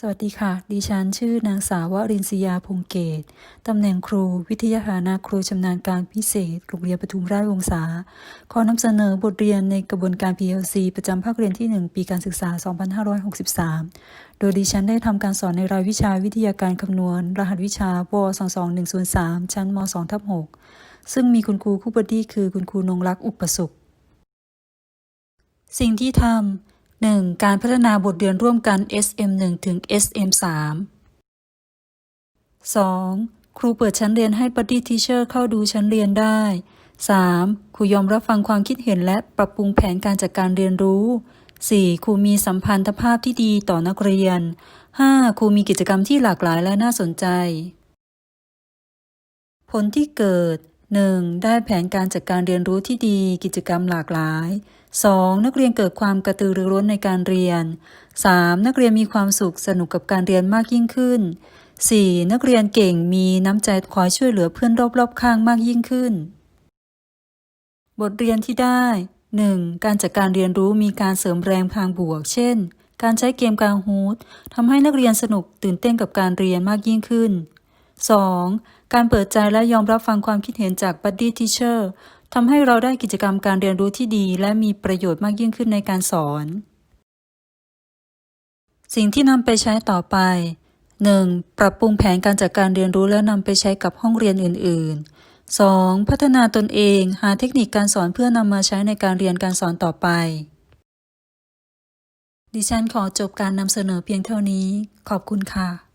สวัสดีค่ะ ดิฉันชื่อนางสาววรินซียาพงเกต ตำแหน่งครูวิทยาฐานะครูชำนาญการพิเศษ โรงเรียนปทุมราชวงศา ขอนำเสนอบทเรียนในกระบวนการ PLC ประจำภาคเรียนที่ 1 ปีการศึกษา 2563 โดยดิฉันได้ทำการสอนในรายวิชาวิทยาการคำนวณ รหัสวิชาว22103 ชั้นม2ทับ6ซึ่งมีคุณครูคู่บดีคือคุณครูนงรักษ์อุปสุข สิ่งที่ทำ 1. การพัฒนาบทเรียนร่วมกัน SM1 ถึง SM3 2. ครูเปิดชั้นเรียนให้ Buddy Teacher เข้าดูชั้นเรียนได้ 3. ครูยอมรับฟังความคิดเห็นและปรับปรุงแผนการจัดการเรียนรู้ 4. ครูมีสัมพันธภาพที่ดีต่อนักเรียน 5. ครูมีกิจกรรมที่หลากหลายและน่าสนใจ ผลที่เกิด 1. ได้แผนการจัดการเรียนรู้ที่ดี กิจกรรมหลากหลาย 2. นักเรียนเกิดความกระตือรือร้นในการเรียน 3. นักเรียนมีความสุขสนุกกับการเรียนมากยิ่งขึ้น 4. นักเรียนเก่งมีน้ำใจคอยช่วยเหลือเพื่อนรอบๆข้างมากยิ่งขึ้น บทเรียนที่ได้ 1. การจัดการเรียนรู้มีการเสริมแรงทางบวก เช่น การใช้เกมกางฮูดทำให้นักเรียนสนุกตื่นเต้นกับการเรียนมากยิ่งขึ้น 2. การเปิดใจและยอมรับฟังความคิดเห็นจาก Buddy Teacher ท ทำให้เราได้กิจกรรมการเรียนรู้ที่ดี และมีประโยชน์มากยิ่งขึ้นในการสอน สิ่งที่นำไปใช้ต่อไป 1. ปรับปรุงแผนการจัดการเรียนรู้แล้วนำไปใช้กับห้องเรียนอื่น ๆ 2. พัฒนาตนเอง หาเทคนิคการสอนเพื่อนำมาใช้ในการเรียนการสอนต่อไป ดิฉันขอจบการนำเสนอเพียงเท่านี้ ขอบคุณค่ะ